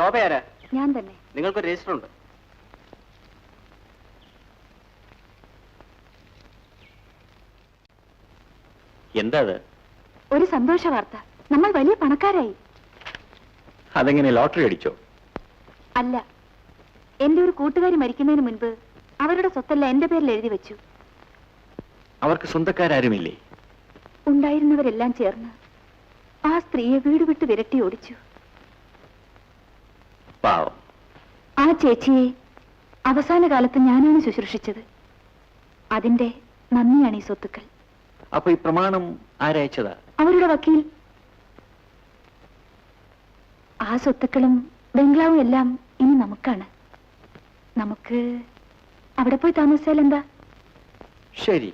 ശോഭ ആരാ ഞാൻ തന്നെ. നിങ്ങൾക്കൊരു രജിസ്റ്റർ ഉണ്ട്. എന്താ അത്? ഒരു സന്തോഷ വാർത്ത. നമ്മൾ വലിയ പണക്കാരായി. അതെങ്ങനെ ലോട്ടറി അടിച്ചോ? അല്ല. എന്റെ ഒരു കൂട്ടുകാരി മരിക്കുന്നതിന് മുൻപ് അവരുടെ സ്വത്തെല്ലാം എന്റെ പേരിൽ എഴുതി വെച്ചു. അവർക്ക് സ്വന്തക്കാരാരുമില്ലേ? ഉണ്ടായിരുന്നവരെല്ലാം ചേർന്ന് ആ സ്ത്രീയെ വീട് വിട്ട് വിരട്ടി ഓടിച്ചു. പാവം. ആ ചേച്ചിയെ അവസാന കാലത്ത് ഞാനാണ് ശുശ്രൂഷിച്ചത്. അതിന്റെ നന്ദിയാണ് ഈ സ്വത്തുക്കൾ. അപ്പൊ ഈ പ്രമാണം ആരയച്ചതാ അവരുടെ വക്കീൽ. ആ സ്വത്തുക്കളും ബംഗ്ലാവും എല്ലാം ഇനി നമുക്കാണ്. നമുക്ക് അവിടെ പോയി താമസിച്ചാൽ എന്താ ശരി.